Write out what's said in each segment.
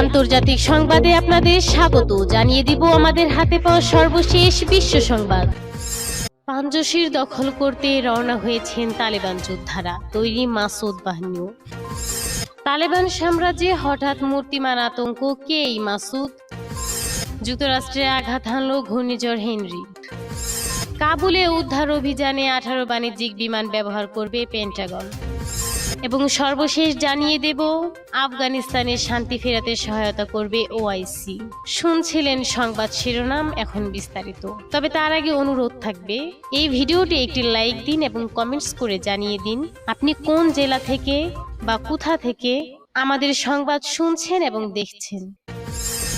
আন্তর্জাতিক সংবাদে আপনাদের স্বাগত। জানিয়ে দিব আমাদের হাতে পাওয়া সর্বশেষ বিশ্ব সংবাদ। পাঞ্জশির দখল করতে রওনা হয়েছেন তালেবান যোদ্ধারা। তৈরি মাসুদ বাহিনীও। তালেবান সাম্রাজ্যে হঠাৎ মূর্তিমান আতঙ্ক কে এই মাসুদ? যুক্তরাষ্ট্রে আঘাত হানল ঘূর্ণিঝড় হেনরি। কাবুলে উদ্ধার অভিযানে আঠারো বাণিজ্যিক বিমান ব্যবহার করবে পেন্টাগন এবং সর্বশেষ জানিয়ে দেব, আফগানিস্তানের শান্তি ফেরাতে সহায়তা করবে ওআইসি শুনছিলেন সংবাদ শিরোনাম, এখন বিস্তারিত। তবে তার আগে অনুরোধ থাকবে, এই ভিডিওটি একটি লাইক দিন এবং কমেন্টস করে জানিয়ে দিন, আপনি কোন জেলা থেকে বা কোথা থেকে আমাদের সংবাদ শুনছেন এবং দেখছেন।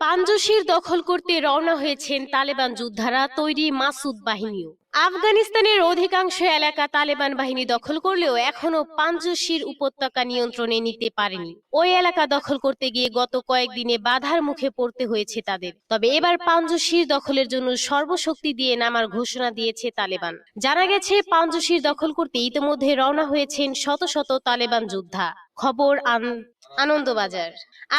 পাঞ্জশির দখল করতে রওনা হয়েছেন তালেবান যোদ্ধারা তৈরি মাসুদ বাহিনীও। আফগানিস্তানের অধিকাংশ এলাকা তালেবান বাহিনী দখল করলেও এখনও পাঞ্জশির উপত্যকা নিয়ন্ত্রণে নিতে পারেনি। ওই এলাকা দখল করতে গিয়ে গত কয়েকদিনে বাধার মুখে পড়তে হয়েছে তাদের। তবে এবার পাঞ্জশির দখলের জন্য সর্বশক্তি দিয়ে নামার ঘোষণা দিয়েছে তালেবান। জানা গেছে, পাঞ্জশির দখল করতে ইতিমধ্যে রওনা হয়েছেন শত শত তালেবান যোদ্ধা। খবর আন- আনন্দবাজার।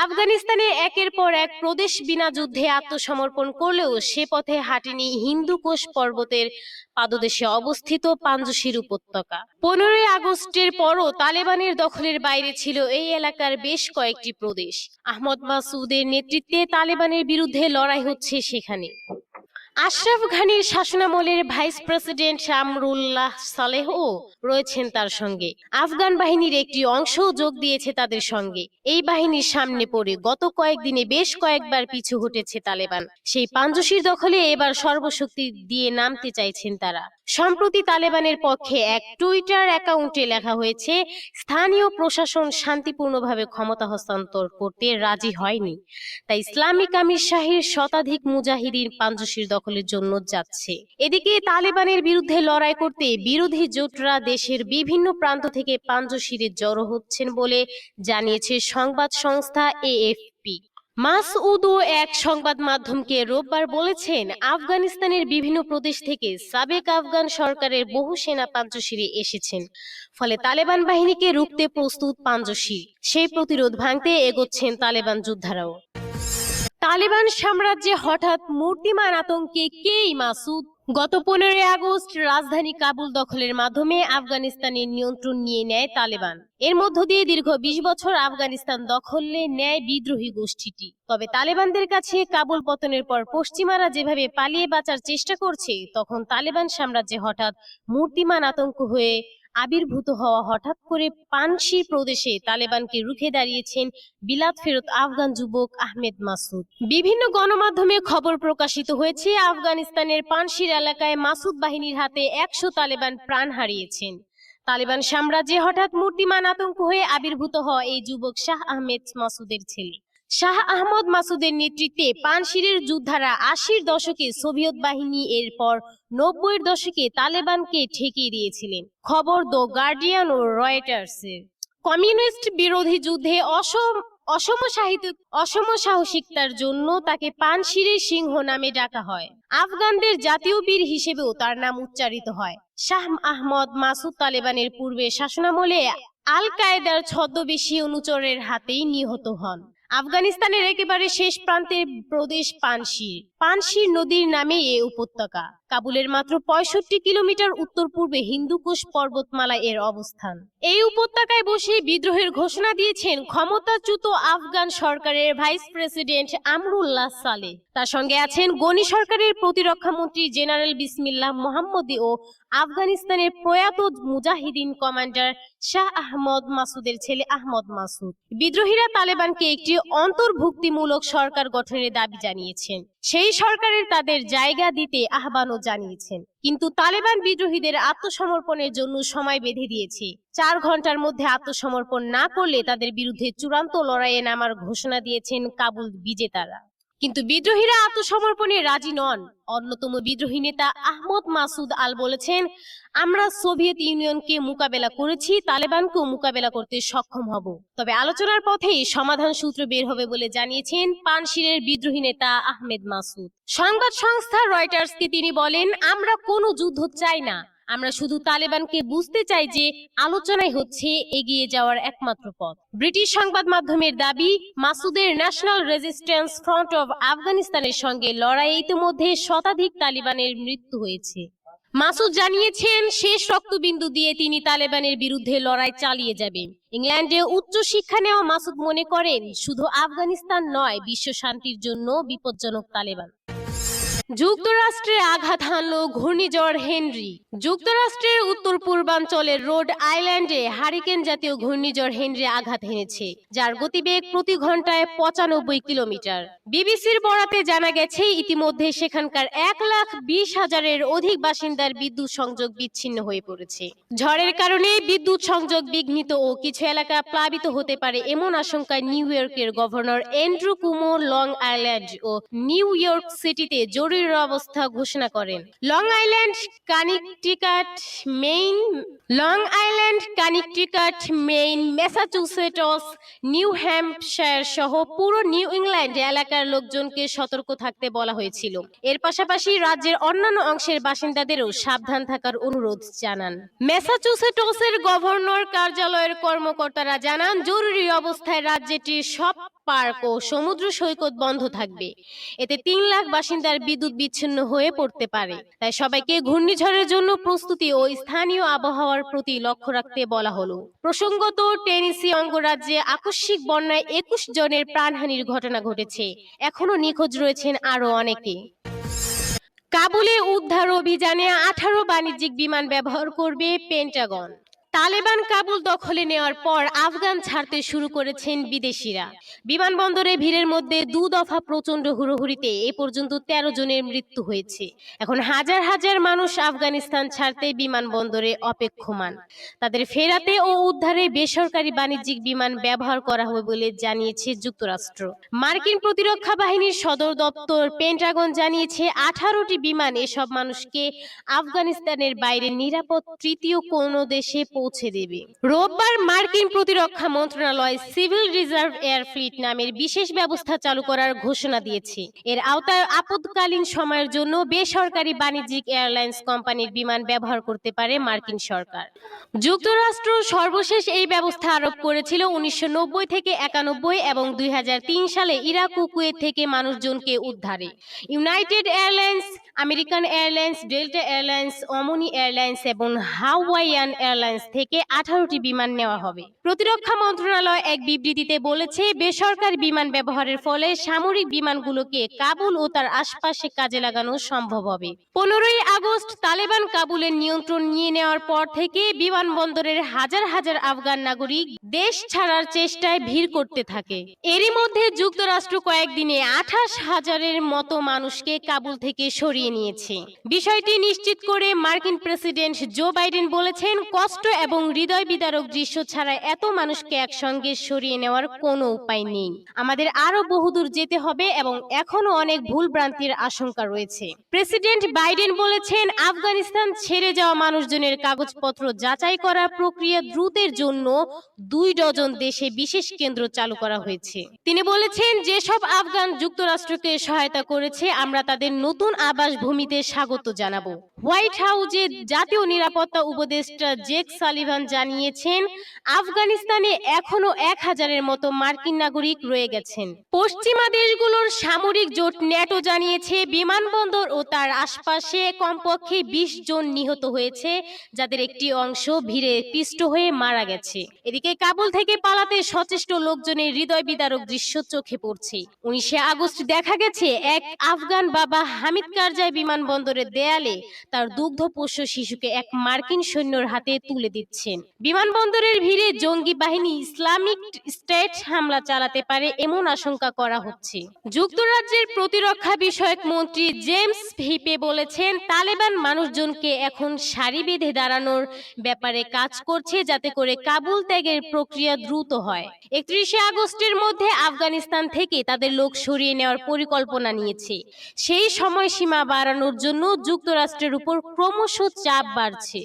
আফগানিস্তানে একের পর এক প্রদেশ বিনা যুদ্ধে আত্মসমর্পণ করলেও সে পথে হাঁটেনি হিন্দুকোষ পর্বতের পাদদেশে অবস্থিত পাঞ্জশির উপত্যকা। পনেরোই আগস্টের পরও তালেবানের দখলের বাইরে ছিল এই এলাকার বেশ কয়েকটি প্রদেশ। আহমদ মাসুদের নেতৃত্বে তালেবানের বিরুদ্ধে লড়াই হচ্ছে সেখানে। আশরাফ ঘানির শাসনামলের ভাইস প্রেসিডেন্ট আমরুল্লাহ সালেহও রয়েছেন তার সঙ্গে। আফগান বাহিনীর একটি অংশ যোগ দিয়েছে তাদের সঙ্গে। এই বাহিনীর সামনে পড়ে গত কয়েকদিনে বেশ কয়েকবার পিছু হটেছে তালেবান। সেই পাঞ্জশির দখলে এবার সর্বশক্তি দিয়ে নামতে চাইছেন তারা। সম্প্রতি তালেবানের পক্ষে এক টুইটার অ্যাকাউন্টে লেখা হয়েছে, স্থানীয় প্রশাসন শান্তিপূর্ণভাবে ক্ষমতা হস্তান্তর করতে রাজি হয়নি। তাই ইসলামিক আমির শাহীর শতাধিক মুজাহিদিন পাঞ্জশির দখলের জন্য যাচ্ছে। এদিকে তালেবানের বিরুদ্ধে লড়াই করতে বিরোধী জোটরা দেশের বিভিন্ন প্রান্ত থেকে পাঞ্জশিরে জড়ো হচ্ছেন বলে জানিয়েছে সংবাদ সংস্থা এএফপি। মাসউদও এক সংবাদ মাধ্যমকে রোববার বলেছেন, আফগানিস্তানের বিভিন্ন প্রদেশ থেকে সাবেক আফগান সরকারের বহু সেনা পাঞ্জশিরে এসেছেন। ফলে তালেবান বাহিনীকে রুখতে প্রস্তুত পাঞ্জশির সেই প্রতিরোধ ভাঙতে এগোচ্ছেন তালেবান যোদ্ধারাও। তালেবান সাম্রাজ্যে হঠাৎ মূর্তিমান আতঙ্কে কেই মাসুদ গত পনেরোই আগস্ট রাজধানী কাবুল দখলের মাধ্যমে আফগানিস্তানের নিয়ন্ত্রণ নিয়ে নেয় তালেবান। এর মধ্য দিয়ে দীর্ঘ বিশ বছর আফগানিস্তান দখলে নেয় বিদ্রোহী গোষ্ঠীটি। তবে তালেবানদের কাছে কাবুল পতনের পর পশ্চিমারা যেভাবে পালিয়ে বাঁচার চেষ্টা করছে, তখন তালেবান সাম্রাজ্যে হঠাৎ মূর্তিমান আতঙ্ক হয়ে আবির্ভূত হওয়া হঠাৎ করে পানশির প্রদেশে তালেবানকে রুখে দাঁড়িয়েছেন বিলাত ফেরত আফগান যুবক আহমেদ মাসুদ। বিভিন্ন গণমাধ্যমে খবর প্রকাশিত হয়েছে, আফগানিস্তানের পানশির এলাকায় মাসুদ বাহিনীর হাতে একশো তালেবান প্রাণ হারিয়েছেন। তালেবান সাম্রাজ্যে হঠাৎ মূর্তিমান আতঙ্ক হয়ে আবির্ভূত হওয়া এই যুবক শাহ আহমেদ মাসুদের ছেলে। শাহ আহমদ মাসুদের নেতৃত্বে পানশিরের যোদ্ধারা আশির দশকে সোভিয়েত বাহিনী এরপর নব্বইয়ের দশকে তালেবানকে ঠেকিয়ে দিয়েছিলেন। খবর দ্য গার্ডিয়ান ও রয়টার্সের। কমিউনিস্ট বিরোধী যুদ্ধে অসম অসম সাহিত্য অসম সাহসিকতার জন্য তাকে পানশিরের সিংহ নামে ডাকা হয়। আফগানদের জাতীয় বীর হিসেবেও তার নাম উচ্চারিত হয়। শাহ আহমদ মাসুদ তালেবানের পূর্বে শাসনামলে আল কায়েদার ছদ্মবেশী অনুচরের হাতেই নিহত হন। আফগানিস্তানের একেবারে শেষ প্রান্তের প্রদেশ পানশির পানশির নদীর নামে এ উপত্যকা। কাবুলের মাত্র পঁয়ষট্টি কিলোমিটার উত্তর পূর্বে হিন্দুকুশ পর্বতমালা এর অবস্থান। এই উপত্যকায় বসে বিদ্রোহের ঘোষণা দিয়েছেন ক্ষমতাচ্যুত আফগান সরকারের ভাইস প্রেসিডেন্ট আমরুল্লাহ সালে তার সঙ্গে আছেন গনি সরকারের প্রতিরক্ষা মন্ত্রী জেনারেল বিসমিল্লাহ মোহাম্মদী ও আফগানিস্তানের প্রয়াত মুজাহিদিন কমান্ডার শাহ আহমদ মাসুদের ছেলে আহমদ মাসুদ। বিদ্রোহীরা তালেবানকে একটি অন্তর্ভুক্তিমূলক সরকার গঠনের দাবি জানিয়েছেন। সেই সরকারের তাদের জায়গা দিতে আহ্বানও জানিয়েছেন। কিন্তু তালেবান বিদ্রোহীদের আত্মসমর্পণের জন্য সময় বেঁধে দিয়েছে। চার ঘণ্টার মধ্যে আত্মসমর্পণ না করলে তাদের বিরুদ্ধে চূড়ান্ত লড়াইয়ে নামার ঘোষণা দিয়েছেন কাবুল বিজেতারা। কিন্তু বিদ্রোহীরা আত্মসমর্পণে রাজি নন। অন্যতম বিদ্রোহী নেতা আহমদ মাসুদ আল বলেছেন, আমরা সোভিয়েত ইউনিয়নকে মোকাবেলা করেছি, তালেবানকেও মোকাবেলা করতে সক্ষম হব। তবে আলোচনার পথেই সমাধান সূত্র বের হবে বলে জানিয়েছেন পানশিরের বিদ্রোহী নেতা আহমেদ মাসুদ। সংবাদ সংস্থা রয়টার্সকে তিনি বলেন, আমরা কোনো যুদ্ধ চাই না। আমরা শুধু তালেবানকে বুঝতে চাই যে আলোচনায় হচ্ছে এগিয়ে যাওয়ার একমাত্র পথ। ব্রিটিশ সংবাদ মাধ্যমের দাবি, মাসুদের ন্যাশনাল রেজিস্ট্যান্স ফ্রন্ট অফ আফগানিস্তানের সঙ্গে লড়াইয়ে ইতিমধ্যে শতাধিক তালিবানের মৃত্যু হয়েছে। মাসুদ জানিয়েছেন, শেষ রক্তবিন্দু দিয়ে তিনি তালেবানের বিরুদ্ধে লড়াই চালিয়ে যাবেন। ইংল্যান্ডে উচ্চ শিক্ষা নেওয়া মাসুদ মনে করেন, শুধু আফগানিস্তান নয়, বিশ্ব শান্তির জন্য বিপজ্জনক তালেবান। যুক্তরাষ্ট্রে আঘাত হানল ঘূর্ণিঝড় হেনরি। যুক্তরাষ্ট্রের উত্তর পূর্বাঞ্চলের রোড আইল্যান্ডে হারিকেন জাতীয় ঘূর্ণিঝড় হেনরি আঘাত হেনেছে, যার গতিবেগ প্রতি ঘন্টায় পঁচানব্বই কিলোমিটার। বিবিসির বরাতে জানা গেছে, ইতিমধ্যে সেখানকার এক লাখ বিশ হাজারের অধিক বাসিন্দার বিদ্যুৎ সংযোগ বিচ্ছিন্ন হয়ে পড়েছে। ঝড়ের কারণে বিদ্যুৎ সংযোগ বিঘ্নিত ও কিছু এলাকা প্লাবিত হতে পারে এমন আশঙ্কায় নিউ ইয়র্কের governor Andrew Cuomo Long Island ও নিউ ইয়র্ক সিটিতে জরুরি অবস্থা ঘোষণা করেন। Long Island Connecticut, Maine, Long Island Connecticut, Maine, Massachusetts, New Hampshire সহ পুরো নিউ ইংল্যান্ড এলাকার লোকজনকে সতর্ক থাকতে বলা হয়েছিল। এর পাশাপাশি রাজ্যের অন্যান্য অংশের বাসিন্দাদেরও সাবধান থাকার অনুরোধ জানান। ম্যাসাচুসেটসের গভর্নর কার্যালয়ের কর্মকর্তারা জানান, জরুরি অবস্থায় রাজ্যটির সব পার্ক ও সমুদ্র সৈকত বন্ধ থাকবে। এতে তিন লাখ বাসিন্দার বিদ্যুৎ বিচ্ছিন্ন হয়ে পড়তে পারে। তাই সবাইকে ঘূর্ণিঝড়ের জন্য প্রস্তুতি ও স্থানীয় আবহাওয়ার প্রতি লক্ষ্য রাখতে বলা হলো। প্রসঙ্গত, টেনিসি অঙ্গরাজ্যে আকস্মিক বন্যায় একুশ জনের প্রাণহানির ঘটনা ঘটেছে। এখনও নিখোঁজ রয়েছেন আরও অনেকে। কাবুলে উদ্ধার অভিযানে আঠারো বাণিজ্যিক বিমান ব্যবহার করবে পেন্টাগন। তালেবান কাবুল দখলে নেওয়ার পর আফগান ছাড়তে শুরু করেছেন বিদেশিরা। বিমানবন্দরে ভিড়ের মধ্যে দু দফা প্রচণ্ড হুড়োহুড়িতে এ পর্যন্ত তেরো জনের মৃত্যু হয়েছে। এখন হাজার হাজার মানুষ আফগানিস্তান ছাড়তে বিমানবন্দরে অপেক্ষমান। তাদের ফেরাতে ও উদ্ধারে বেসরকারি বাণিজ্যিক বিমান ব্যবহার করা হবে বলে জানিয়েছে যুক্তরাষ্ট্র। মার্কিন প্রতিরক্ষা বাহিনীর সদর দপ্তর পেন্টাগন জানিয়েছে, আঠারোটি বিমান এসব মানুষকে আফগানিস্তানের বাইরে নিরাপদ তৃতীয় কোনো দেশে পৌঁছে দেবে। রোববার মার্কিন প্রতিরক্ষা মন্ত্রণালয় সিভিল রিজার্ভ এয়ার ফ্লিট নামের বিশেষ ব্যবস্থা চালু করার ঘোষণা দিয়েছে। এর আওতায় আপদকালীন সময়ের জন্য বেসরকারি বাণিজ্যিক এয়ারলাইন্স কোম্পানির বিমান ব্যবহার করতে পারে মার্কিন সরকার। যুক্তরাষ্ট্র সর্বশেষ এই ব্যবস্থা আরোপ করেছিল উনিশশো নব্বই থেকে একানব্বই এবং দুই হাজার তিন সালে ইরাক ও কুয়েত থেকে মানুষজনকে উদ্ধারে। United Airlines, American Airlines, Delta Airlines, Omni Airlines এবং হাওয়াইয়ান এয়ারলাইন্স থেকে আঠারোটি বিমান নেওয়া হবে। প্রতিরক্ষা মন্ত্রণালয় এক বিবৃতিতে বলেছে, বেসরকারি বিমান ব্যবহারের ফলে সামরিক বিমানগুলোকে কাবুল ও তার আশপাশে কাজে লাগানো সম্ভব হবে। পনেরোই আগস্ট তালেবান কাবুলের নিয়ন্ত্রণ নিয়ে নেওয়ার পর থেকে বিমানবন্দরের হাজার হাজার আফগান নাগরিক দেশ ছাড়ার চেষ্টায় ভিড় করতে থাকে। এরই মধ্যে যুক্তরাষ্ট্র কয়েকদিনে আঠাশ হাজারের মতো মানুষকে কাবুল থেকে সরিয়ে নিয়েছে। বিষয়টি নিশ্চিত করে মার্কিন প্রেসিডেন্ট জো বাইডেন বলেছেন, কষ্ট এবং হৃদয় বিদারক দৃশ্য ছাড়া এত মানুষকে একসঙ্গে সরিয়ে নেওয়ার কোনো উপায় নেই। আমাদের আরও বহুদূর যেতে হবে এবং এখনও অনেক ভুল ভ্রান্তির আশঙ্কা রয়েছে। প্রেসিডেন্ট বাইডেন বলেছেন, আফগানিস্তান ছেড়ে যাওয়া মানুষজনের কাগজপত্র যাচাই করা প্রক্রিয়া দ্রুতের জন্য দুই ডজন দেশে বিশেষ কেন্দ্র চালু করা হয়েছে। তিনি বলেছেন, যেসব আফগান যুক্তরাষ্ট্রকে সহায়তা করেছে, আমরা তাদের নতুন আবাস ভূমিতে স্বাগত জানাব। হোয়াইট হাউসে জাতীয় নিরাপত্তা উপদেষ্টা জেক সালিভান জানিয়েছেন, আফগানিস্তানে এখনও এক হাজারের মতো মার্কিন নাগরিক রয়ে গেছেন। পশ্চিমা দেশগুলোর সামরিক জোট ন্যাটো জানিয়েছে, বিমানবন্দর ও তার আশপাশে কমপক্ষে বিশ জন নিহত হয়েছে, যাদের একটি অংশ ভিড়ে পিষ্ট হয়ে মারা গেছে। এদিকে কাবুল থেকে পালাতে সচেষ্ট লোকজনের হৃদয় বিদারক দৃশ্য চোখে পড়ছে। উনিশে আগস্ট দেখা গেছে, এক আফগান বাবা হামিদ কারজাই বিমানবন্দরের দেয়ালে তার দুগ্ধপোষ্য শিশুকে এক মার্কিন সৈন্যর হাতে তুলে দিচ্ছেন। বিমানবন্দরের ভিড়ে জঙ্গি বাহিনী ইসলামিক স্টেট হামলা চালাতে পারে এমন আশঙ্কা করা হচ্ছে। যুক্তরাজ্যের প্রতিরক্ষা বিষয়ক মন্ত্রী জেমস ভিপে বলেছেন, তালেবান মানুষজনকে এখন সারি বেঁধে দাঁড়ানোর ব্যাপারে কাজ করছে যাতে করে কাবুল ত্যাগের প্রক্রিয়া দ্রুত হয়। একত্রিশে আগস্টের মধ্যে আফগানিস্তান থেকে তাদের লোক সরিয়ে নেওয়ার পরিকল্পনা নিয়েছে। সেই সময়সীমা বাড়ানোর জন্য যুক্তরাষ্ট্রের উপর ক্রমশ চাপ বাড়ছে।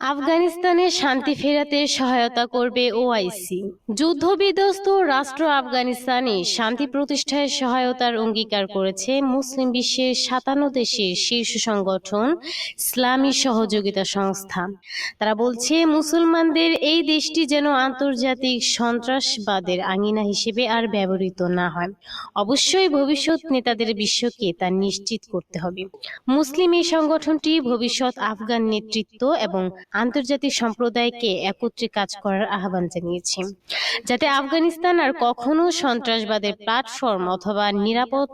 আফগানিস্তানে শান্তি ফেরাতে সহায়তা করবে ওআইসি। যুদ্ধবিধ্বস্ত রাষ্ট্র আফগানিস্তানে শান্তি প্রতিষ্ঠায় সহায়তার অঙ্গীকার করেছে মুসলিম বিশ্বের সাতান্ন দেশের শীর্ষ সংগঠন ইসলামী সহযোগিতা সংস্থা। তারা বলছে, মুসলমানদের এই দেশটি যেন আন্তর্জাতিক সন্ত্রাসবাদের আঙিনা হিসেবে আর ব্যবহৃত না হয়। অবশ্যই ভবিষ্যৎ নেতাদের বিশ্বকে তা নিশ্চিত করতে হবে। মুসলিম এই সংগঠনটি ভবিষ্যৎ আফগান নেতৃত্ব এবং আন্তর্জাতিক সম্প্রদায়কে একত্রে কাজ করার আহ্বান জানিয়েছে, যাতে আফগানিস্তান আর কখনো সন্ত্রাসবাদের প্ল্যাটফর্ম অথবা নিরাপদ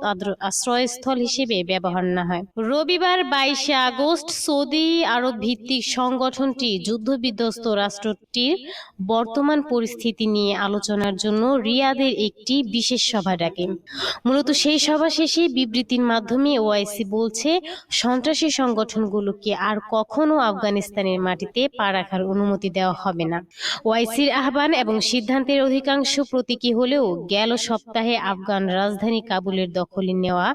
আশ্রয়স্থল হিসেবে ব্যবহার না হয়। রবিবার বাইশে আগস্ট সৌদি আরব ভিত্তিক সংগঠনটি যুদ্ধবিধ্বস্ত রাষ্ট্রটির বর্তমান পরিস্থিতি নিয়ে আলোচনার জন্য রিয়াদের একটি বিশেষ সভা ডাকে। মূলত সেই সভা শেষে বিবৃতির মাধ্যমে ওআইসি বলছে, সন্ত্রাসী সংগঠনগুলোকে আর কখনো আফগানিস্তানের মাটিতে পা রাখার অনুমতি দেওয়া হবে না। ওআইসির আহ্বান এবং সিদ্ধান্তের অধিকাংশ প্রতীকী হলেও গেল সপ্তাহে আফগান রাজধানী কাবুলের দখলে নেওয়া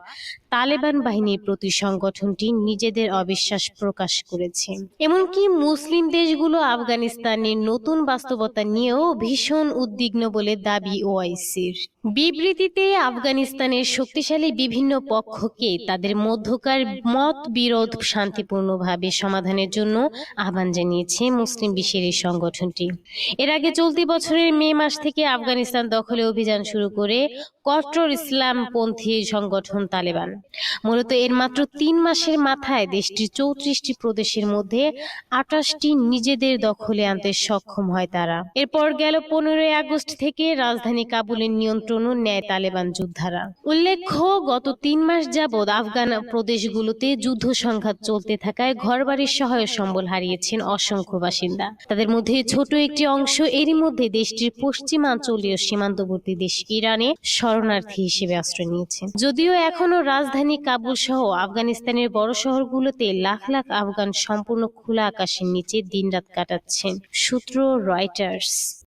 তালেবান বাহিনীর প্রতি সংগঠনটি নিজেদের অবিশ্বাস প্রকাশ করেছে। এমনকি মুসলিম দেশগুলো আফগানিস্তানের নতুন বাস্তবতা নিয়েও ভীষণ উদ্বিগ্ন বলে দাবি ওআইসির বিবৃতিতে আফগানিস্তানের শক্তিশালী বিভিন্ন পক্ষকে তাদের মধ্যকার মত বিরোধ শান্তিপূর্ণভাবে সমাধানের জন্য আহ্বান জানিয়েছে মুসলিম বিশ্বের এই সংগঠনটি। এর আগে চলতি বছরের মে মাস থেকে আফগানিস্তান দখলে অভিযান শুরু করে কট্টর ইসলামপন্থী সংগঠন তালেবান। মূলত এর মাত্র তিন মাসের মাথায় দেশটির চৌত্রিশটি প্রদেশের মধ্যে আঠাশটি নিজেদের দখলে আনতে সক্ষম হয় তারা। এরপর গেল পনেরোই আগস্ট থেকে রাজধানী কাবুলের নিয়ন্ত্রণও নেয় তালেবান যোদ্ধারা। উল্লেখ্য, গত তিন মাস যাবৎ আফগান প্রদেশগুলোতে যুদ্ধ সংঘাত চলতে থাকায় ঘরবাড়ির সহায় সম্বল হারিয়েছেন অসংখ্য বাসিন্দা। তাদের মধ্যে ছোট একটি অংশ এরই মধ্যে দেশটির পশ্চিমাঞ্চলীয় সীমান্তবর্তী দেশ ইরানে শরণার্থী হিসেবে আশ্রয় নিয়েছে। যদিও এখনও রাজধানী কাবুল সহ আফগানিস্তানের বড় শহরগুলোতে লাখ লাখ আফগান সম্পূর্ণ খোলা আকাশের নিচে দিনরাত কাটাচ্ছেন, সূত্র রয়টার্স।